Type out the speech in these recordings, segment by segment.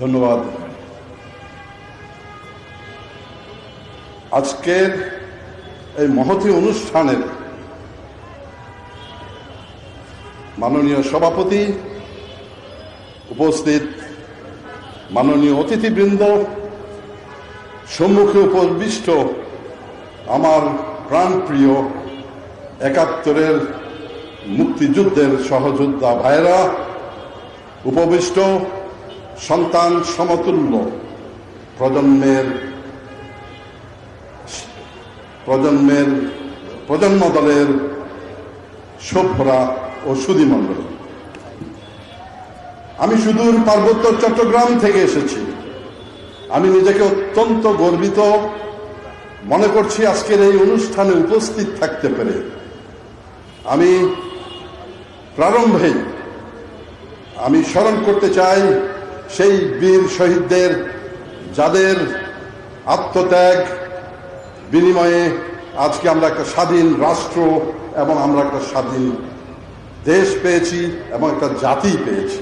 ধন্যবাদ। আজকের এই মহতি অনুষ্ঠানের মাননীয় সভাপতি উপস্থিত মাননীয় অতিথিবৃন্দ, সম্মুখে উপবিষ্ট আমার প্রাণপ্রিয় একাত্তরের মুক্তিযুদ্ধের সহযোদ্ধা ভাইরা উপবিষ্ট সন্তান সমতুল্য প্রজন্মের প্রজন্মের প্রজন্ম দলের সভ্যরা ও সুদীমণ্ডলী। আমি সুদূর পার্বত্য চট্টগ্রাম থেকে এসেছি। আমি নিজেকে অত্যন্ত গর্বিত মনে করছি আজকের এই অনুষ্ঠানে উপস্থিত থাকতে পেরে। আমি প্রারম্ভেই আমি স্মরণ করতে চাই সেই বীর শহীদদের, যাদের আত্মত্যাগ বিনিময়ে আজকে আমরা একটা স্বাধীন রাষ্ট্র এবং আমরা একটা স্বাধীন দেশ পেয়েছি এবং একটা জাতি পেয়েছি।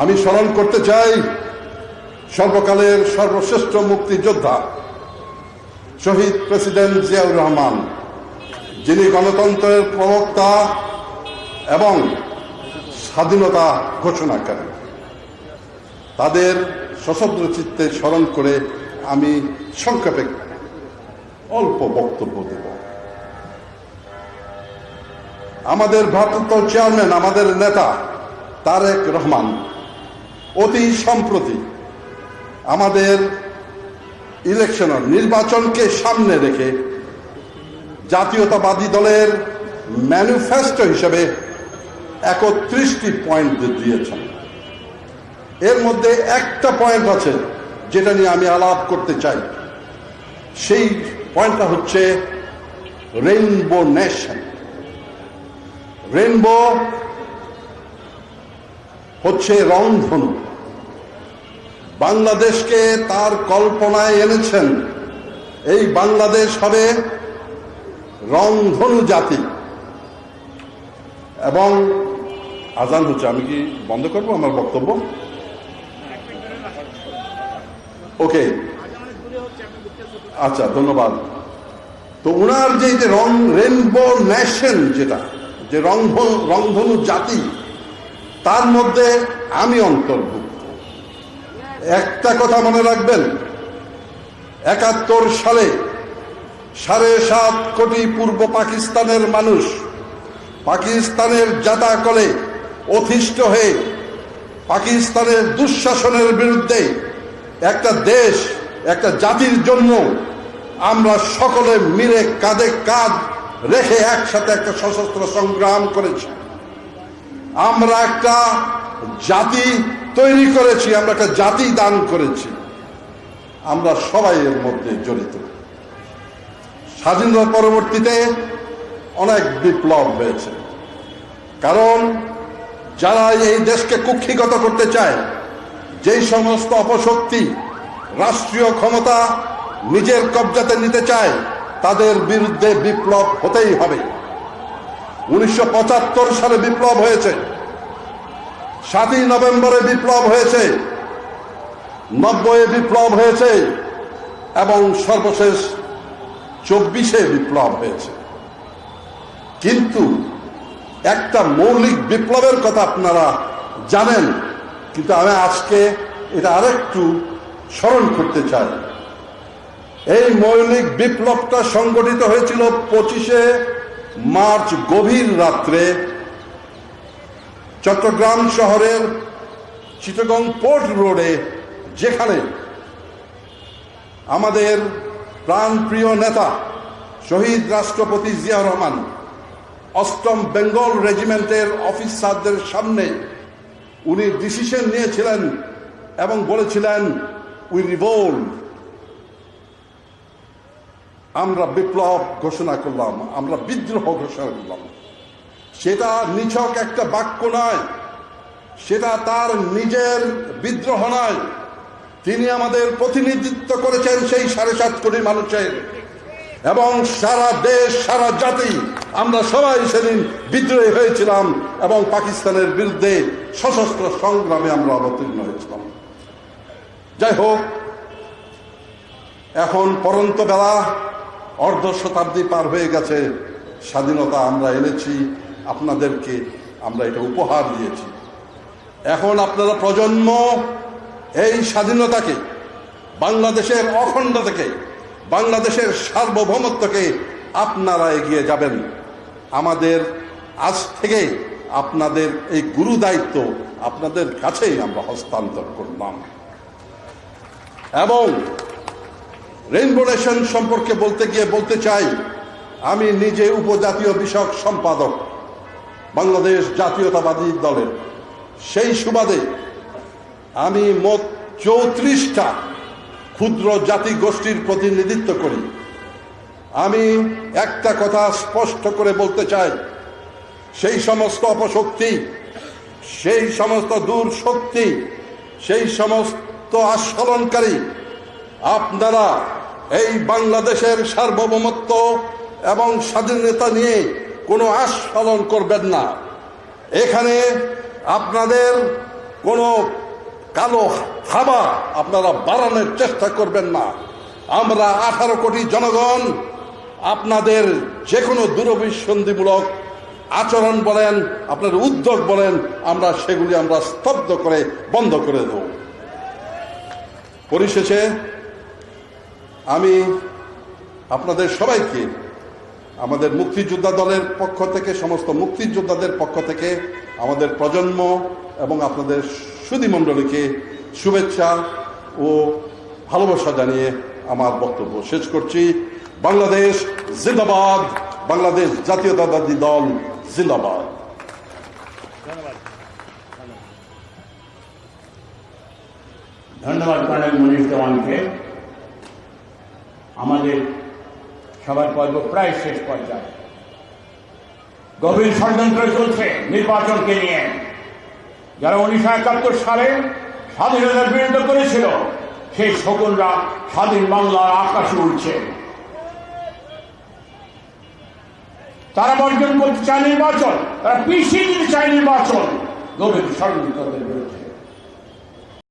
আমি স্মরণ করতে চাই সর্বকালের সর্বশ্রেষ্ঠ মুক্তিযোদ্ধা শহীদ প্রেসিডেন্ট জিয়াউর রহমান, যিনি গণতন্ত্রের প্রবক্তা এবং স্বাধীনতা ঘোষণা করেন তাদের সশস্ত্র চিত্তে স্মরণ করে আমি সংক্ষেপে অল্প বক্তব্য দেব। আমাদের ভারপ্রাপ্ত চেয়ারম্যান, আমাদের নেতা তারেক রহমান অতি সম্প্রতি আমাদের ইলেকশন নির্বাচনকে সামনে রেখে জাতীয়তাবাদী দলের ম্যানিফেস্টো হিসেবে একত্রিশটি পয়েন্ট দিয়েছেন। এর মধ্যে একটা পয়েন্ট আছে, যেটা নিয়ে আমি আলাপ করতে চাই। সেই পয়েন্টটা হচ্ছে রেইনবো নেশন রেইনবো হচ্ছে রংধনু। বাংলাদেশকে তার কল্পনায় এনেছেন। এই বাংলাদেশ হবে রংধনু জাতি। এবং, আজান হচ্ছে, আমি কি বন্ধ করব আমার বক্তব্য? ওকে আচ্ছা ধন্যবাদ। তো ওনার যে রং রেনবো ন্যাশন যেটা, যে রংধনু রংধনু জাতি, তার মধ্যে আমি অন্তর্ভুক্ত। একটা কথা মনে রাখবেন, একাত্তর সালে সাড়ে সাত কোটি পূর্ব পাকিস্তানের মানুষ পাকিস্তানের জাতা কলে অতিষ্ঠ হয়ে পাকিস্তানের দুঃশাসনের বিরুদ্ধে একটা দেশ, একটা জাতির জন্য আমরা সকলে মিলে কাঁধে কাঁধ রেখে একসাথে একটা সশস্ত্র সংগ্রাম করেছি। আমরা একটা জাতি তৈরি করেছি, আমরা একটা জাতি দান করেছি। আমরা সবাই এর মধ্যে জড়িত। স্বাধীনতা পরবর্তীতে অনেক বিপ্লব হয়েছে। কারণ যারা এই দেশকে কুক্ষিগত করতে চায় যেই সমস্ত অপশক্তি, রাষ্ট্রীয় ক্ষমতা নিজের কবজাতে নিতে চায়, তাদের বিরুদ্ধে বিপ্লব হতেই হবে। উনিশশো পঁচাত্তর সালে বিপ্লব হয়েছে। সাতই নভেম্বরে বিপ্লব হয়েছে। নব্বই বিপ্লব হয়েছে এবং সর্বশেষ চব্বিশে বিপ্লব হয়েছে। কিন্তু একটা মৌলিক বিপ্লবের কথা আপনারা জানেন কিন্তু আমি আজকে এটা আরেকটু স্মরণ করতে চাই। এই মৌলিক বিপ্লবটা সংগঠিত হয়েছিল পঁচিশে মার্চ গভীর রাত্রে চট্টগ্রাম শহরের চিটগং পোর্ট রোডে, যেখানে আমাদের প্রাণপ্রিয় নেতা শহীদ রাষ্ট্রপতি জিয়া রহমান অষ্টম বেঙ্গল রেজিমেন্টের অফিসারদের সামনে উনি ডিসিশন নিয়েছিলেন এবং বলেছিলেন উই রিভোল্ড আমরা বিপ্লব ঘোষণা করলাম, আমরা বিদ্রোহ ঘোষণা করলাম। সেটা নিছক একটা বাক্য নয়, সেটা তার নিজের বিদ্রোহ নয়। তিনি আমাদের প্রতিনিধিত্ব করেছেন সেই সাড়ে সাত কোটি মানুষের। এবং সারা দেশ, সারা জাতি, আমরা সবাই সেদিন বিদ্রোহী হয়েছিলাম এবং পাকিস্তানের বিরুদ্ধে সশস্ত্র সংগ্রামে আমরা অবতীর্ণ হয়েছিলাম। যাই হোক, এখন পরন্ত বেলা, অর্ধ শতাব্দী পার হয়ে গেছে, স্বাধীনতা আমরা এনেছি, আপনাদেরকে আমরা এটা উপহার দিয়েছি। এখন আপনারা প্রজন্ম এই স্বাধীনতাকে, বাংলাদেশের অখণ্ডতাকে, বাংলাদেশের সার্বভৌমত্বকে আপনারা এগিয়ে যাবেন। আমাদের আজ থেকে আপনাদের এই গুরু দায়িত্ব আপনাদের কাছেই আমরা হস্তান্তর করলাম। এবং রেইনবো নেশন সম্পর্কে বলতে গিয়ে বলতে চাই, আমি নিজে উপজাতীয় বিষয়ক সম্পাদক বাংলাদেশ জাতীয়তাবাদী দলের। সেই সুবাদে আমি মোট চৌত্রিশটা ক্ষুদ্র জাতি গোষ্ঠীর প্রতিনিধিত্ব করি। আমি একটা কথা স্পষ্ট করে বলতে চাই সেই সমস্ত অপশক্তি, সেই সমস্ত দূর শক্তি সেই সমস্ত আস্ফলনকারী আপনারা এই বাংলাদেশের সার্বভৌমত্ব এবং স্বাধীনতা নিয়ে কোনো আস্ফলন করবেন না। এখানে আপনাদের কোনো কালো হাবা আপনারা বাড়ানোর চেষ্টা করবেন না। আমরা আঠারো কোটি জনগণ, আপনাদের যে কোনো দূরভিসন্ধিমূলক আচরণ বলেন, আপনার উদ্যোগ বলেন, আমরা সেগুলি আমরা স্তব্ধ করে বন্ধ করে দেব। পরিশেষে আমি আপনাদের সবাইকে, আমাদের মুক্তিযোদ্ধা দলের পক্ষ থেকে, সমস্ত মুক্তিযোদ্ধাদের পক্ষ থেকে, আমাদের প্রজন্ম এবং আপনাদের সুধীমণ্ডলীকে শুভেচ্ছা ও ভালোবাসা জানিয়ে আমার বক্তব্য শেষ করছি। বাংলাদেশ জিন্দাবাদ, বাংলাদেশ জাতীয়তাবাদী দল। জিন্দাবাদ ধন্যবাদ কর্নেল মনীষ দেওয়ানকে আমাদের সবার পর্ব প্রায় শেষ পর্যায়ে। গভীর ষড়যন্ত্র চলছে নির্বাচনকে নিয়ে। যারা উনিশশো একাত্তর সালে স্বাধীনতার বিরুদ্ধে করেছিল, সেই শকুনরা স্বাধীন বাংলার আকাশে উঠছে তারা বর্জন করতে চায় নির্বাচন। তারা পিছিয়ে দিতে চায় নির্বাচন। গভীর ষড়যন্ত্রদের বিরুদ্ধে